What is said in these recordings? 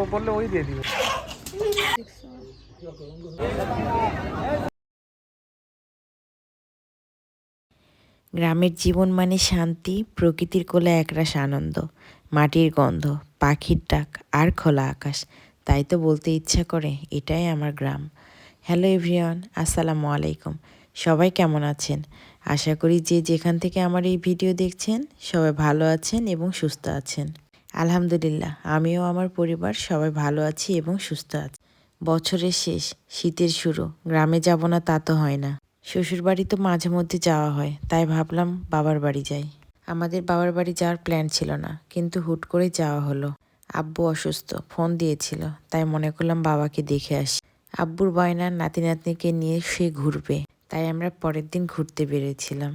ও বললে ওই দিয়ে দিবে। গ্রামের জীবন মানে শান্তি, প্রকৃতির কোলে একরাশ আনন্দ, মাটির গন্ধ, পাখির ডাক, আর খোলা আকাশ। তাই তো বলতে ইচ্ছা করে, এটাই আমার গ্রাম। হ্যালো এভরিওয়ান আসসালামু আলাইকুম। সবাই কেমন আছেন? আশা করি যে যেখান থেকে আমার এই ভিডিও দেখছেন, সবাই ভালো আছেন এবং সুস্থ আছেন। আলহামদুলিল্লাহ, আমিও আমার পরিবার সবাই ভালো আছি এবং সুস্থ আছি। বছরের শেষ, শীতের শুরু, গ্রামে যাব না তা তো হয় না। শ্বশুর বাড়ি তো মাঝে মধ্যে যাওয়া হয়, তাই ভাবলাম বাবার বাড়ি যাই। আমাদের বাবার বাড়ি যাওয়ার প্ল্যান ছিল না, কিন্তু হুট করে যাওয়া হলো। আব্বু অসুস্থ, ফোন দিয়েছিল, তাই মনে করলাম বাবাকে দেখে আসি। আব্বুর বায়না নাতি নাতনিকে নিয়ে সে ঘুরবে, তাই আমরা পরের দিন ঘুরতে বেরিয়েছিলাম।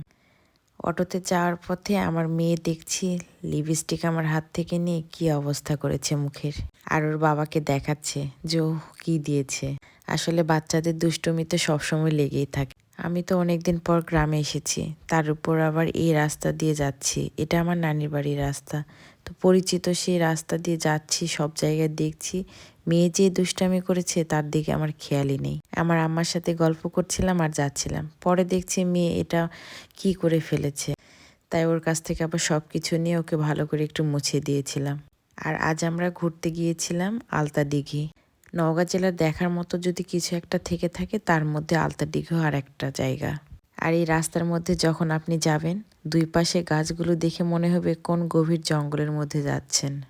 অটোতে যাওয়ার পথে আমার মেয়ে দেখছি, লিপস্টিক আমার হাত থেকে নিয়ে কি অবস্থা করেছে মুখের। আর ওর বাবাকে দেখাচ্ছে যে কি দিয়েছে। আসলে বাচ্চাদের দুষ্টুমি তো সবসময় লেগেই থাকে। আমি তো অনেকদিন পর গ্রামে এসেছি, তার উপর আবার এই রাস্তা দিয়ে যাচ্ছি। এটা আমার নানির বাড়ির রাস্তা। তো পরিচিত, সেই রাস্তা দিয়ে যাচ্ছি, সব জায়গায় দেখছি। মেয়ে যে দুষ্টামি করেছে, তার দিকে আমার খেয়ালই নেই। আমার আম্মার সাথে গল্প করছিলাম আর যাচ্ছিলাম। পরে দেখছি মেয়ে এটা কি করে ফেলেছে। তাই ওর কাছ থেকে আবার সব কিছু নিয়ে ওকে ভালো করে একটু মুছে দিয়েছিলাম। আর আজ আমরা ঘুরতে গিয়েছিলাম আলতা দিঘি। নওগাঁ জেলার দেখার মতো যদি কিছু একটা থেকে থাকে, তার মধ্যে আলতা দিঘিও আর একটা জায়গা। আর এই রাস্তার মধ্যে যখন আপনি যাবেন দুই পাশে গাছগুলো দেখে মনে হবে কোন গভীর জঙ্গলের মধ্যে যাচ্ছেন।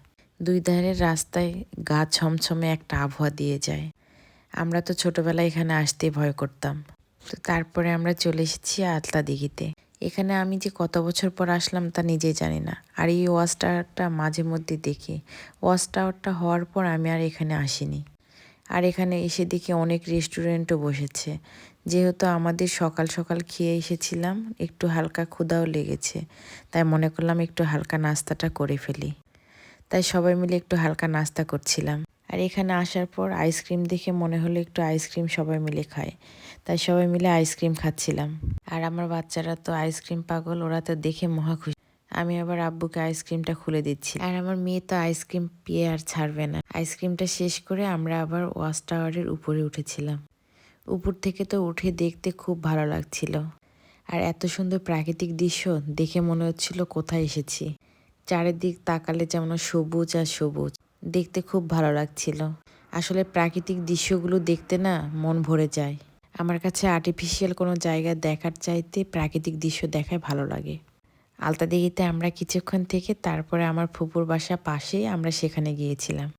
দুই ধারের রাস্তায় গা ছমছমে একটা আবহাওয়া দিয়ে যায়। আমরা তো ছোটবেলায় এখানে আসতে ভয় করতাম। তো তারপরে আমরা চলে এসেছি আতলা দিঘিতে। এখানে আমি যে কত বছর পর আসলাম তা নিজেই জানি না। আর এই ওয়াচ টাওয়ারটা মাঝে মধ্যে দেখি। ওয়াচ টাওয়ারটা হওয়ার পর আমি আর এখানে আসিনি। আর এখানে এসে দেখি অনেক রেস্টুরেন্টও বসেছে। যেহেতু আমাদের সকাল সকাল খেয়ে এসেছিলাম, একটু হালকা ক্ষুধাও লেগেছে, তাই মনে করলাম একটু হালকা নাস্তাটা করে ফেলি। তাই সবাই মিলে একটু হালকা নাস্তা করছিলাম। আর এখানে আসার পর আইসক্রিম দেখে মনে হলো একটু আইসক্রিম সবাই মিলে খায়, তাই সবাই মিলে আইসক্রিম খাচ্ছিলাম। আর আমার বাচ্চারা তো আইসক্রিম পাগল, ওরা তো দেখে মহা খুশি। আমি আবার আব্বুকে আইসক্রিমটা খুলে দিচ্ছি। আর আমার মেয়ে তো আইসক্রিম পেয়ে আর ছাড়বে না। আইসক্রিমটা শেষ করে আমরা আবার ওয়াচ টাওয়ারের উপরে উঠেছিলাম। উপর থেকে তো উঠে দেখতে খুব ভালো লাগছিল। আর এত সুন্দর প্রাকৃতিক দৃশ্য দেখে মনে হচ্ছিল কোথায় এসেছি। চারিদিক তাকালে যেমন সবুজ আর সবুজ। দেখতে খুব ভালো লাগছিল। আসলে প্রাকৃতিক দৃশ্যগুলো দেখতে না মন ভরে যায়। আমার কাছে আর্টিফিশিয়াল কোনো জায়গা দেখার চাইতে প্রাকৃতিক দৃশ্য দেখায় ভালো লাগে। আলতা দিঘিতে আমরা কিছুক্ষণ থেকে তারপরে আমার ফুপুর বাসা পাশেই আমরা সেখানে গিয়েছিলাম।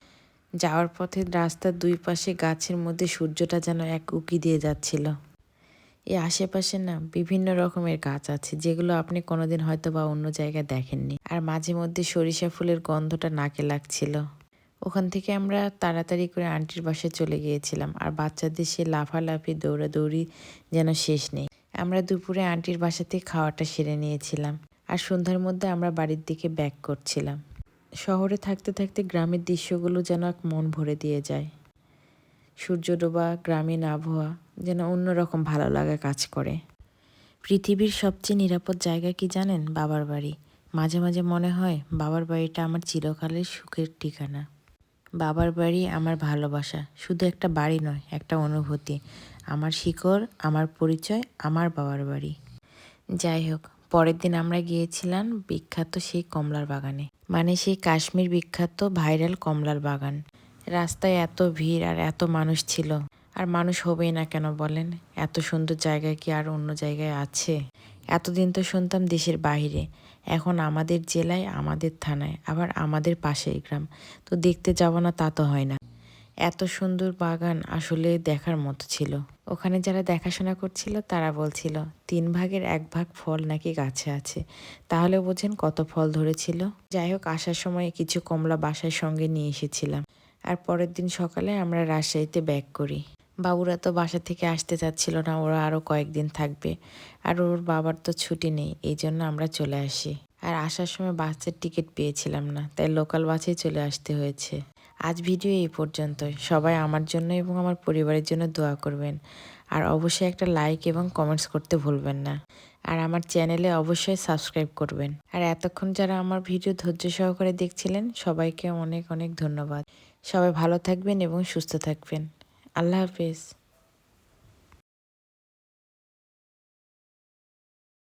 যাওয়ার পথে রাস্তার দুই পাশে গাছের মধ্যে সূর্যটা যেন এক উকি দিয়ে যাচ্ছিল। এই আশেপাশে না বিভিন্ন রকমের গাছ আছে, যেগুলো আপনি কোনোদিন হয়তো বা অন্য জায়গায় দেখেননি। আর মাঝে মধ্যে সরিষা ফুলের গন্ধটা নাকে লাগছিল। ওখান থেকে আমরা তাড়াতাড়ি করে আন্টির বাসায় চলে গিয়েছিলাম, আর বাচ্চাদের সে লাফালাফি, দৌড়াদৌড়ি যেন শেষ নেই। আমরা দুপুরে আন্টির বাসাতে খাওয়াটা সেরে নিয়েছিলাম। আর সন্ধ্যার মধ্যে আমরা বাড়ির দিকে ব্যাক করছিলাম। শহরে থাকতে থাকতে গ্রামের দৃশ্যগুলো যেন এক মন ভরে দিয়ে যায়। সূর্য ডোবা, গ্রামীণ আবহাওয়া যেন অন্যরকম ভালো লাগা কাজ করে। পৃথিবীর সবচেয়ে নিরাপদ জায়গা কি জানেন? বাবার বাড়ি। মাঝে মাঝে মনে হয়, বাবার বাড়িটা আমার চিরকালের সুখের ঠিকানা। বাবার বাড়ি আমার ভালোবাসা। শুধু একটা বাড়ি নয়, একটা অনুভূতি। আমার শিকড়, আমার পরিচয়, আমার বাবার বাড়ি। যাই হোক পরের দিন আমরা গিয়েছিলাম বিখ্যাত সেই কমলার বাগানে। মানে সেই কাশ্মীর বিখ্যাত ভাইরাল কমলার বাগান। রাস্তায় এত ভিড় আর এত মানুষ ছিল। আর মানুষ হবেই না কেন বলেন? এত সুন্দর জায়গা কি আর অন্য জায়গায় আছে? এতদিন তো শুনতাম দেশের বাইরে এখন আমাদের জেলায়, আমাদের থানায়, আবার আমাদের পাশের গ্রাম। তো দেখতে যাব না তা তো হয় না। এত সুন্দর বাগান আসলে দেখার মতো ছিল। ওখানে যারা দেখাশোনা করছিল, তারা বলছিল, তিন ভাগের এক ভাগ ফল নাকি গাছে আছে। তাহলে বোঝেন কত ফল ধরেছিল? যাই হোক, আসার সময় কিছু কমলা বাসার সঙ্গে নিয়ে এসেছিলাম। আর পরের দিন সকালে আমরা রাজশাহীতে ব্যাক করি। বাবুরা তো বাসা থেকে আসতে চাচ্ছিল না, ওরা আরও কয়েকদিন থাকবে। আর ওর বাবার তো ছুটি নেই, এই জন্য আমরা চলে আসি। আর আসার সময় বাসের টিকিট পেয়েছিলাম না, তাই লোকাল বাসেই চলে আসতে হয়েছে। আজ ভিডিও এই পর্যন্ত সবাই আমার জন্য এবং আমার পরিবারের জন্য দোয়া করবেন। আর অবশ্যই একটা লাইক এবং কমেন্টস করতে ভুলবেন না। আর আমার চ্যানেলে অবশ্যই সাবস্ক্রাইব করবেন। আর এতক্ষণ যারা আমার ভিডিও ধৈর্য সহকারে দেখছিলেন, সবাইকে অনেক অনেক ধন্যবাদ। সবাই ভালো থাকবেন এবং সুস্থ থাকবেন। আল্লাহ হাফিজ।